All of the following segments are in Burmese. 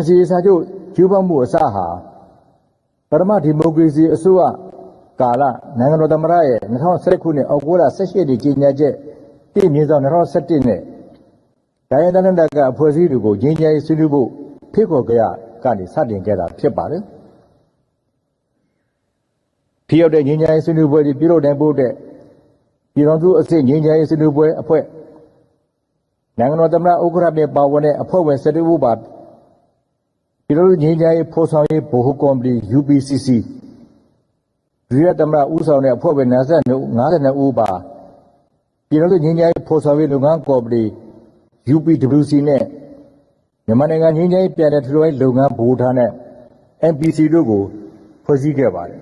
NCA စာချုပ်ကျူးပမှုအစဟာပရမဒီမိုကရေစီအစိုးရကာလနိုင်ငံတော်သမ္မတရဲ့2011ခုနှစ်အောက်တိုဘာ18ရက်နေ့ကြီးညာချက်တည်မြင့်ဆောင်2017နဲ့တိုင်းဒေသနာကအဖွဲ့အစည်းတွေကိုငြိမ်းချမ်းရေးဆွေးနွေးဖို့ဖိတ်ခေါ်ကြရကနေစတင်ခဲ့တာဖြစ်ပါတယ်။ဖြစ်ရောက်တဲ့ငြိမ်းချမ်းရေးဆွေးနွေးပွဲတွေပြုလုပ်နိုင်ဖို့အတွက်ပြည်တော်စုအစစ်ငြိမ်းချမ်းရေးဆွေးနွေးပွဲအဖွဲ့နိုင်ငံတော်သမ္မတဥက္ကဋ္ဌနဲ့ပါဝင်တဲ့အဖွဲ့ဝင်၁၁ဦးပါ ပြည်တော်စုငြိမ်းချမ်းရေးဖော်ဆောင်ရေးဗဟိုကော်မတီ UPCC ဒုတိယသမ္မတဦးဆောင်တဲ့အဖွဲ့ဝင်52 52ဦးပါပြည်တော်စုငြိမ်းချမ်းရေးဖော်ဆောင်ရေးလုပ်ငန်းကော်မတီ UPWC နဲ့မြန်မာနိုင်ငံငြိမ်းချမ်းရေးပြည်내ထူထောင်ရေးလုပ်ငန်းဗဟိုဌာန MPC တို့ကိုဖွဲ့စည်းခဲ့ပါတယ်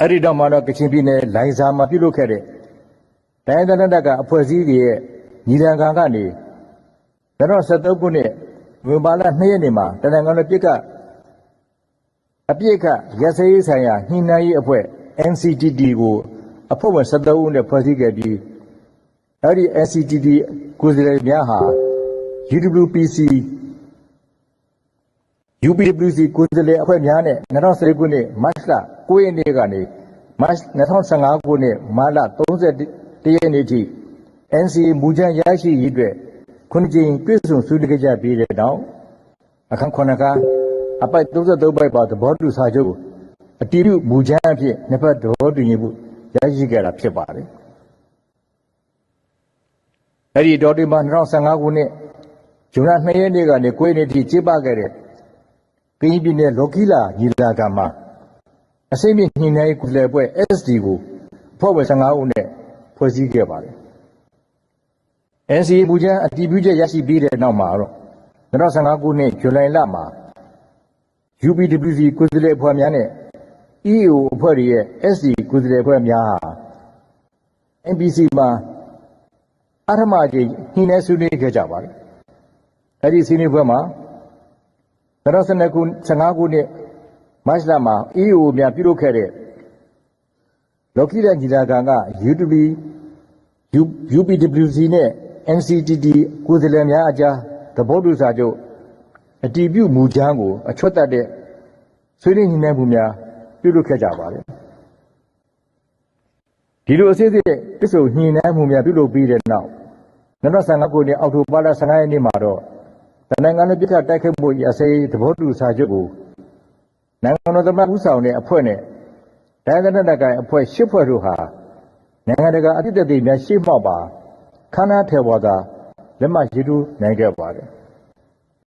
အဲ့ဒီတော့မှတော့ကချင်ပြည်နယ်လိုင်ဇာမှာပြုလုပ်ခဲ့တဲ့တိုင်းဒေသနာကအဖွဲ့အစည်းတွေရဲ့ညီလံခံကနေ2013ခုနှစ် ဝင်ပါလာ2ရက်နေ့မှာတနင်္ဂနွေပြစ်ကအပြစ်ကရစရေးဆိုင်ရာညှိနှိုင်းရေးအဖွဲ့ NCTD ကိုအဖွဲ့ဝင်73ဦးနဲ့ဖွဲ့စည်းခဲ့ပြီးအဲ့ဒီ NCTD ကိုယ်စားလှယ်များဟာ UWPC UPWC ကိုယ်စားလှယ်အဖွဲ့များနဲ့2010ခုနှစ်မတ်လ9ရက်နေ့ကနေမတ်2015ခုနှစ်မတ်လ31ရက်နေ့ထိ NCA မူကြမ်းရရှိရေးအတွက် ခုနှစ်ကြိမ်တွေ့ဆုံဆွေးနွေးကြပြီးတဲ့နောက်အခန်း9ခါအပိုက်33ပိုက်ပါသဘောတူစာချုပ်ကိုအတည်ပြုမူကြမ်းအဖြစ်နှစ်ဖက်သဘောတူညီမှုရရှိခဲ့တာဖြစ်ပါတယ်။အဲ့ဒီတော်ဒီမှာ2015ခုနှစ်ဇွန်လ2ရက်နေ့ကနေ9ရက်နေ့ထိကျင်းပခဲ့တဲ့ကရင်ပြည်နယ်လော်ကီလာညီလာခံမှာအစိမ့်မြင့်ညှိနှိုင်းကုလအဖွဲ့ SD ကိုအဖွဲ့ဝင်15ဦးနဲ့ဖွဲ့စည်းခဲ့ပါတယ်။ NCA မူကြမ်းအတည်ပြုချက်ရရှိပြီးတဲ့နောက်မှာတော့2015ခုနှစ်ဇူလိုင်လမှာ UPWC ကိုယ်စားလှယ်အဖွဲ့များနဲ့ EAO အဖွဲ့တွေရဲ့ SD ကိုယ်စားလှယ်အဖွဲ့များဟာ NPC မှာအထမအကြိမ်ညှိနှိုင်းဆွေးနွေးခဲ့ကြပါတယ်။အဲဒီဆွေးနွေးပွဲမှာ2012ခု15ခုနှစ်မတ်လမှာ EAO များပြုလုပ်ခဲ့တဲ့လော်ကီလက်ညီလာခံက UTB UPWC နဲ့ NCTD ကိုယ်စားလှယ်များအကြားသဘောတူစာချုပ်အတည်ပြုမူကြမ်းကိုအချွတ်တက်တဲ့ဆွေးနွေးညှိနှိုင်းမှုများပြုလုပ်ခဲ့ကြပါတယ်ဒီလိုအစစ်အစစ်တစ္ဆုညှိနှိုင်းမှုများပြုလုပ်ပြီးတဲ့နောက်2015ခုနှစ်အောက်တိုဘာလ15ရက်နေ့မှာတော့တနင်္ဂနွေပြည်ခတိုက်ခိုက်မှုရစဲသဘောတူစာချုပ်ကိုနိုင်ငံတော်သမ္မတဦးဆောင်တဲ့အဖွဲ့နဲ့တိုင်းဒေသနာကိုင်အဖွဲ့ရှစ်ဖွဲ့တို့ဟာနိုင်ငံတကာအပြစ်သက်သေများရှေ့မှောက်ပါ ခန္ဓာထေဝါဒလက်မှတ်ရေးထိုးနိုင်ခဲ့ပါတယ်